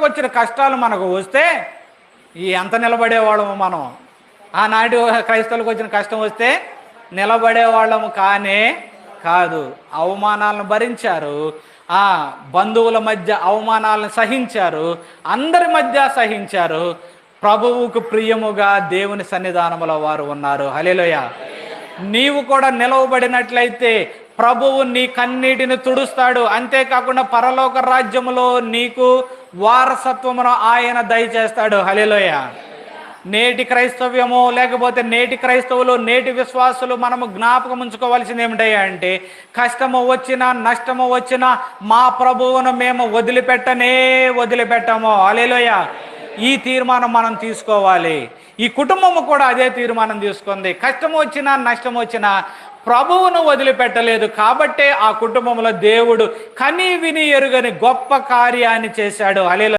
క్రైస్తవులకు వచ్చిన కష్టాలు మనకు వస్తే ఈ ఎంత నిలబడేవాళ్ళము మనం. ఆనాటి క్రైస్తవులకు వచ్చిన కష్టం వస్తే నిలబడేవాళ్ళము కానే కాదు. అవమానాలను భరించారు. ఆ బంధువుల మధ్య అవమానాలను సహించారు. అందరి మధ్య సహించారు. ప్రభువుకు ప్రియముగా దేవుని సన్నిధానములో వారు ఉన్నారు. హలేలోయ నీవు కూడా నిలవబడినట్లయితే ప్రభువు నీ కన్నీటిని తుడుస్తాడు. అంతేకాకుండా పరలోక రాజ్యములో నీకు వారసత్వమును ఆయన దయచేస్తాడు. హలేలోయ నేటి క్రైస్తవ్యము లేకపోతే నేటి క్రైస్తవులు నేటి విశ్వాసులు మనము జ్ఞాపకం ఉంచుకోవాల్సింది ఏమిటయ్యా అంటే కష్టము వచ్చినా నష్టము వచ్చినా మా ప్రభువును మేము వదిలిపెట్టనే వదిలిపెట్టము. అలేలోయ ఈ తీర్మానం మనం తీసుకోవాలి. ఈ కుటుంబము కూడా అదే తీర్మానం తీసుకుంది. కష్టం వచ్చినా నష్టం వచ్చినా ప్రభువును వదిలిపెట్టలేదు కాబట్టే ఆ కుటుంబంలో దేవుడు కని విని ఎరుగని గొప్ప కార్యాన్ని చేశాడు. అలే